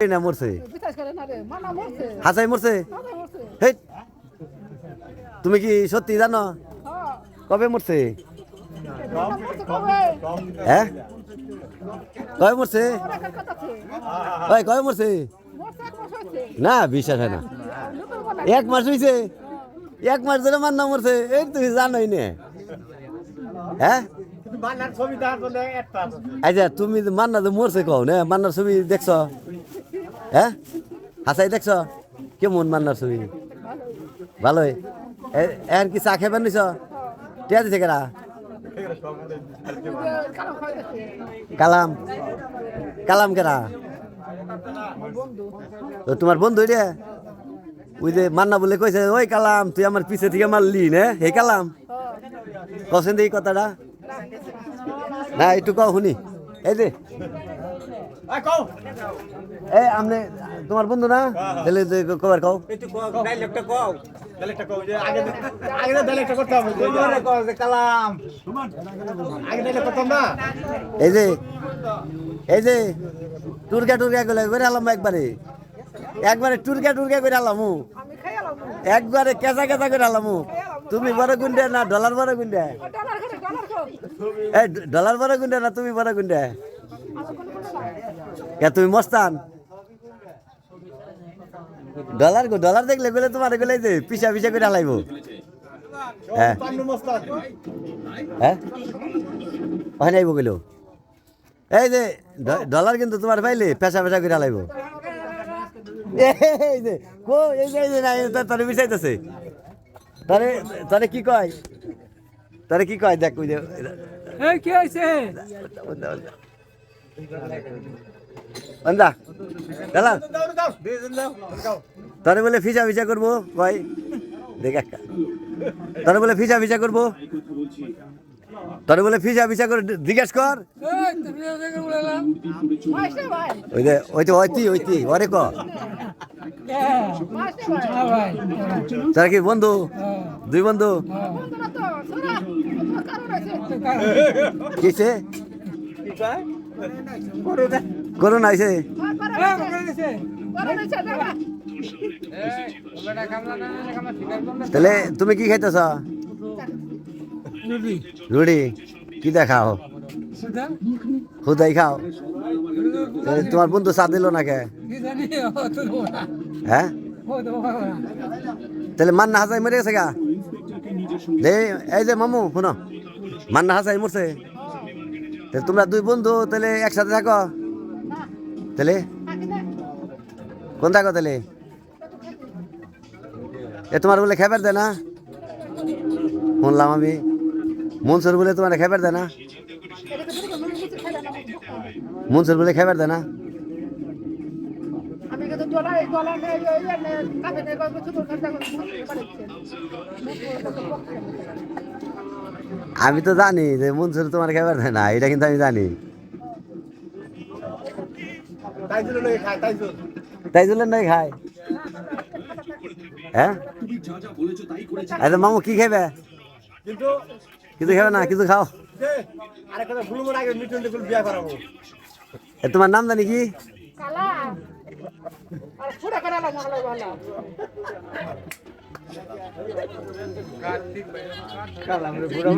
না মরছে? হাসাই মরছে? তুমি কি সত্যি জানো? কবে মরছে? হ্যাঁ? কবে মরছে? ওই কবে মরছে? না বিশ্বাস হয় না। এক মাস হয়েছে এক মাস ধরে মান্না মরছে। এই তুমি জানোই না। হ্যাঁ? আচ্ছা তুমি তো মান্না তো মরছে কও না? মান্নার ছবি দেখছ? হ্যাঁ হাসাই দেখছ? কেমন মান্নার ছবি? ভালোই। এখন কি চা খেবেন নিছ? টিয়া দিছে কেরা কালো কালাম। কালাম কেরা তো তোমার বন্ধু রে? ওই যে মান্না বলে কইছে ওই কালাম, তুই আমার পিছে থেকে মারলি নে? হে কালাম। কছেন এই কথাটা। না একটু কও, শুনি। এই যে এই আমনে তোমার বন্ধু না? তাহলে যে কবার কও? ডাইলেক্টটা কও ডাইলেক্টটা কও। যে আগে আগে ডাইলেক্টটা করতে হবে তোমারে কও যে কালাম। আগে ডাইলেক্ট করতাম না? এই যে এই যে টুরকা টুরকা করে করে আলাম একবারে। একবারে টুরকা টুরকা করে আলামু একবারে কেঁচা কেঁচা করে আলামু তুমি বড় গুন্ডে না ডলার বড় গুন্ডে? এই ডলার বড় গুন্ডে না তুমি বড় গুন্ডে? কে তুমি মস্তান? ডলার গো ডলার দেখলে গেলে তোমার গেলে যে পিসা পিসা করে আলাইব হ্যাঁ। হ্যাঁ? আইব গেল এই যে ডলার কিন্তু তোমার পাইলে পেশা পেশা করে আলাইব এই যে কো এই যে এই যে না তারে বিচাইতেছে তারে তারে কি কয়? তারে কি কয়? দেখ ওই যে এই কি হইছে? বন্ধা দাও তারে বলে ফিসা ফিসা করব কয় দেখ একটা। তারে বলে ফিসা ফিসা করব। তারে বলে ফিসা ফিসা করে জিজ্ঞেস কর। ভাই। ওই যে ওই তো ওইতি ওইতি ওরে ক। তারা কি বন্ধু? দুই বন্ধু? বন্ধু না তো সোনা তোমার কারণ আছে? কিসে? আছে দাদা তাহলে তুমি কি খাইতেছ? রুটি। কি দেখাও? খুদাই খাও। তোমার বন্ধু চা দিল না কে? হ্যাঁ? তাহলে মান্না হাসাই মরে গেছে গা? এই যে মামু শুনো। মান্না হাসাই মরছে। তোমরা দুই বন্ধু তাহলে একসাথে থাকো। তাহলে? কোন থাকো তাহলে? এ তোমার বলে খেবার দেয় না? শুনলাম আমি। মনসুর বলে তোমার খেবার দেয় না? মনসুর বলে খেবার দেয় না? আমি কিন্তু ডলার ডলার নেই কাছে নেই ছোট খরচা আমি তো জানি যে মনসুর তোমার খেবার দেয় না এটা কিন্তু আমি জানি। তাই জন্য নয় খায়। হ্যাঁ? মামু কি খাবে কিন্তু কিছু খাবে না কিছু খাও। তোমার নাম জানি কি? কালা আর পুরা